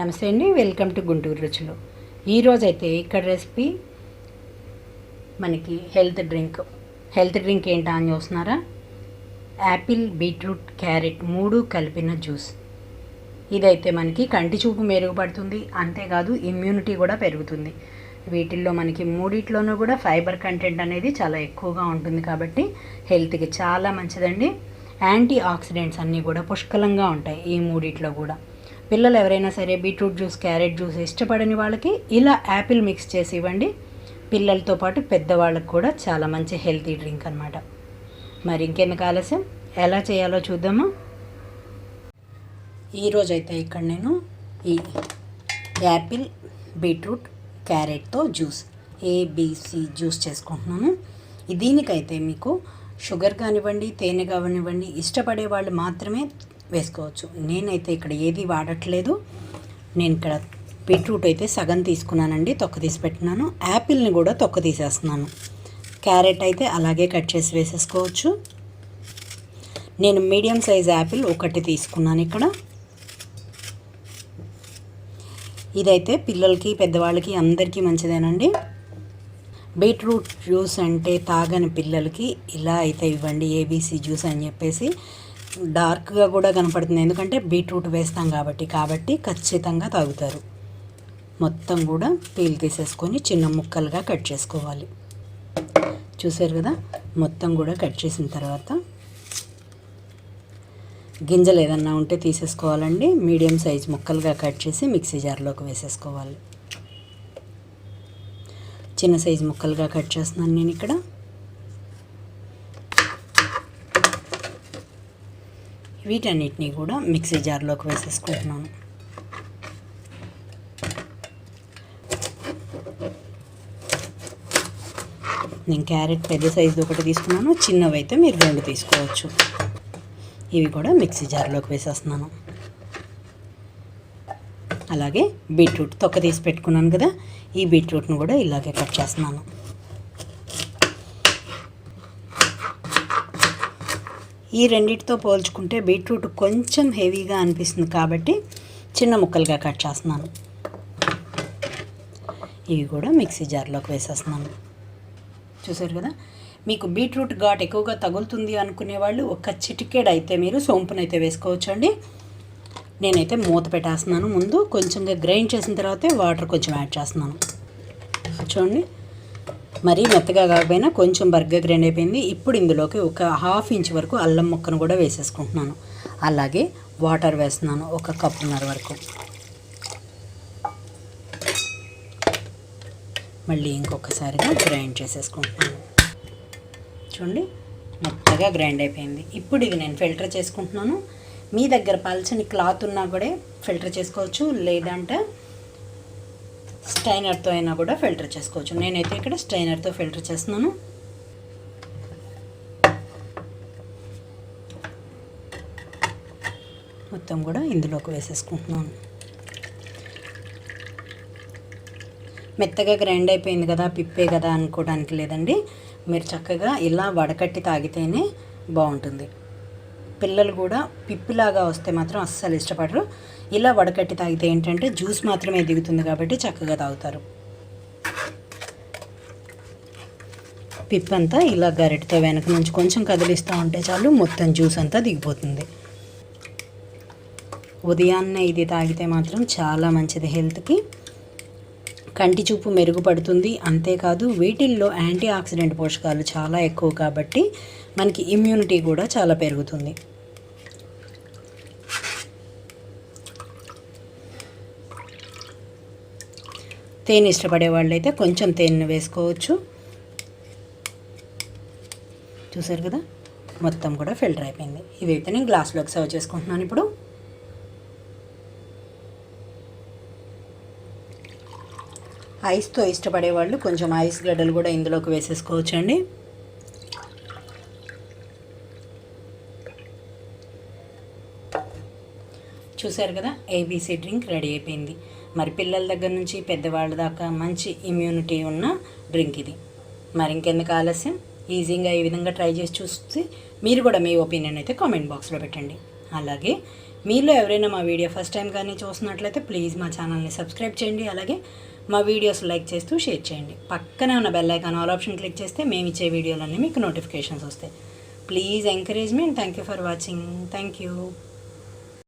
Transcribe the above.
నమస్తే అండి welcome to Guntur రుచులు. ఈరోజు అయితే ఇక్కడ రెసిపీ మనకి హెల్త్ డ్రింక్. హెల్త్ డ్రింక్ ఏంటా అని చూస్తున్నారా? యాపిల్ బీట్రూట్ క్యారెట్ మూడు కలిపిన జ్యూస్. ఇదైతే మనకి కంటి చూపు మెరుగుపడుతుంది అంతేకాదు ఇమ్యూనిటీ కూడా పెరుగుతుంది. వీటిల్లో మనకి మూడిట్లోనూ కూడా ఫైబర్ కంటెంట్ అనేది చాలా ఎక్కువగా ఉంటుంది కాబట్టి హెల్త్కి చాలా మంచిదండి. యాంటీ ఆక్సిడెంట్స్ అన్నీ కూడా పుష్కలంగా ఉంటాయి ఈ మూడిట్లో కూడా. పిల్లలు ఎవరైనా సరే బీట్రూట్ జ్యూస్ క్యారెట్ జ్యూస్ ఇష్టపడని వాళ్ళకి ఇలా యాపిల్ మిక్స్ చేసి ఇవ్వండి. పిల్లలతో పాటు పెద్దవాళ్ళకి కూడా చాలా మంచి హెల్తీ డ్రింక్ అనమాట మరి ఇంకెందుకు ఆలస్యం? ఎలా చేయాలో చూద్దామా? ఈరోజు అయితే ఇక్కడ నేను ఈ యాపిల్ బీట్రూట్ క్యారెట్తో జ్యూస్ ఏబిసి జ్యూస్ చేసుకుంటున్నాను. దీనికైతే మీకు షుగర్ కానివ్వండి తేనె కానివ్వండి ఇష్టపడే వాళ్ళు మాత్రమే వేసుకోవచ్చు. నేనైతే ఇక్కడ ఏది వాడట్లేదు. నేను ఇక్కడ బీట్రూట్ అయితే సగం తీసుకున్నానండి తొక్క తీసి పెట్టినాను. యాపిల్ని కూడా తొక్క తీసేస్తున్నాను. క్యారెట్ అయితే అలాగే కట్ చేసి వేసేసుకోవచ్చు. నేను మీడియం సైజ్ యాపిల్ ఒకటి తీసుకున్నాను ఇక్కడ. ఇదైతే పిల్లలకి పెద్దవాళ్ళకి అందరికీ మంచిదేనండి. బీట్రూట్ జ్యూస్ అంటే తాగని పిల్లలకి ఇలా అయితే ఇవ్వండి ఏబీసీ జ్యూస్ అని చెప్పేసి. డార్క్గా కూడా కనపడుతుంది. ఎందుకంటే బీట్రూట్ వేస్తాం కాబట్టి. కాబట్టి ఖచ్చితంగా తాగుతారు. మొత్తం కూడా పీల్ తీసేసుకొని చిన్న ముక్కలుగా కట్ చేసుకోవాలి. చూసారు కదా? మొత్తం కూడా కట్ చేసిన తర్వాత గింజలు ఏదన్నా ఉంటే తీసేసుకోవాలండి. మీడియం సైజ్ ముక్కలుగా కట్ చేసి మిక్సీ జార్లోకి వేసేసుకోవాలి. చిన్న సైజ్ ముక్కలుగా కట్ చేస్తున్నాను నేను ఇక్కడ. వీటన్నిటిని కూడా మిక్సీ జార్లోకి వేసేసుకుంటున్నాను. నేను క్యారెట్ పెద్ద సైజు ఒకటి తీసుకున్నాను చిన్నవి అయితే మీరు రెండు తీసుకోవచ్చు. ఇవి కూడా మిక్సీ జార్లోకి వేసేస్తున్నాను. అలాగే బీట్రూట్ తొక్క తీసి పెట్టుకున్నాను కదా ఈ బీట్రూట్ను కూడా ఇలాగే కట్ చేస్తున్నాను. ఈ రెండింటితో పోల్చుకుంటే బీట్రూట్ కొంచెం హెవీగా అనిపిస్తుంది కాబట్టి చిన్న ముక్కలుగా కట్ చేస్తున్నాను. ఇవి కూడా మిక్సీ జార్లోకి వేసేస్తున్నాను. చూసారు కదా? మీకు బీట్రూట్ ఘాట్ ఎక్కువగా తగులుతుంది అనుకునే వాళ్ళు ఒక చిటికేడ్ అయితే మీరు సోంపునైతే వేసుకోవచ్చు అండి నేనైతే మూత పెట్టేస్తున్నాను ముందు. కొంచెంగా గ్రైండ్ చేసిన తర్వాతే వాటర్ కొంచెం యాడ్ చేస్తున్నాను. చూడండి. మరీ మెత్తగా కాకపోయినా కొంచెం బర్గర్ గ్రైండ్ అయిపోయింది. ఇప్పుడు ఇందులోకి ఒక హాఫ్ ఇంచ్ వరకు అల్లం ముక్కను కూడా వేసేసుకుంటున్నాను. అలాగే వాటర్ వేస్తున్నాను ఒక కప్పున్నర వరకు. మళ్ళీ ఇంకొకసారిగా గ్రైండ్ చేసేసుకుంటున్నాను. చూడండి మెత్తగా గ్రైండ్ అయిపోయింది. ఇప్పుడు ఇది నేను ఫిల్టర్ చేసుకుంటున్నాను. మీ దగ్గర పల్చని క్లాత్ ఉన్నా కూడా ఫిల్టర్ చేసుకోవచ్చు లేదంటే స్టైనర్తో అయినా కూడా ఫిల్టర్ చేసుకోవచ్చు. నేనైతే ఇక్కడ స్టైనర్తో ఫిల్టర్ చేస్తున్నాను. మొత్తం కూడా ఇందులోకి వేసేసుకుంటున్నాను. మెత్తగా గ్రైండ్ అయిపోయింది కదా పిప్పే కదా అనుకోవడానికి లేదండి. మీరు చక్కగా ఇలా వడకట్టి తాగితేనే బాగుంటుంది. పిల్లలు కూడా పిప్పిలాగా వస్తే మాత్రం అస్సలు ఇష్టపడరు. ఇలా వడకట్టి తాగితే ఏంటంటే జ్యూస్ మాత్రమే దిగుతుంది కాబట్టి చక్కగా తాగుతారు. పిప్ అంతా ఇలా గరిటతో వెనక నుంచి కొంచెం కదిలిస్తూ ఉంటే చాలు మొత్తం జ్యూస్ అంతా దిగిపోతుంది. ఉదయాన్నే ఇది తాగితే మాత్రం చాలా మంచిది హెల్త్కి. కంటి చూపు మెరుగుపడుతుంది. అంతేకాదు వీటిల్లో యాంటీ ఆక్సిడెంట్ పోషకాలు చాలా ఎక్కువ కాబట్టి మనకి ఇమ్యూనిటీ కూడా చాలా పెరుగుతుంది. తేనె ఇష్టపడే వాళ్ళైతే కొంచెం తేనె వేసుకోవచ్చు. చూసారు కదా? మొత్తం కూడా ఫిల్టర్ అయిపోయింది. ఇవైతే నేను గ్లాస్లోకి సర్వ్ చేసుకుంటున్నాను ఇప్పుడు. ఐస్తో ఇష్టపడే వాళ్ళు కొంచెం ఐస్ గడ్డలు కూడా ఇందులోకి వేసేసుకోవచ్చు అండి చూసారు కదా? ఏబీసీ డ్రింక్ రెడీ అయిపోయింది. మరి పిల్లల దగ్గర నుంచి పెద్దవాళ్ళ దాకా మంచి ఇమ్యూనిటీ ఉన్న డ్రింక్ ఇది. మరి ఇంకెందుకు ఆలస్యం? ఈజీగా ఈ విధంగా ట్రై చేసి చూస్తే మీరు కూడా మీ ఒపీనియన్ అయితే కామెంట్ బాక్స్లో పెట్టండి. అలాగే మీలో ఎవరైనా మా వీడియో ఫస్ట్ టైం కానీ చూస్తున్నట్లయితే ప్లీజ్ మా ఛానల్ని సబ్స్క్రైబ్ చేయండి. అలాగే మా వీడియోస్ లైక్ చేస్తూ షేర్ చేయండి. పక్కనే ఉన్న bell icon all option click చేస్తే మేము ఇచ్చే వీడియోలన్నీ మీకు నోటిఫికేషన్స్ వస్తాయి. Please encourage me and thank you for watching thank you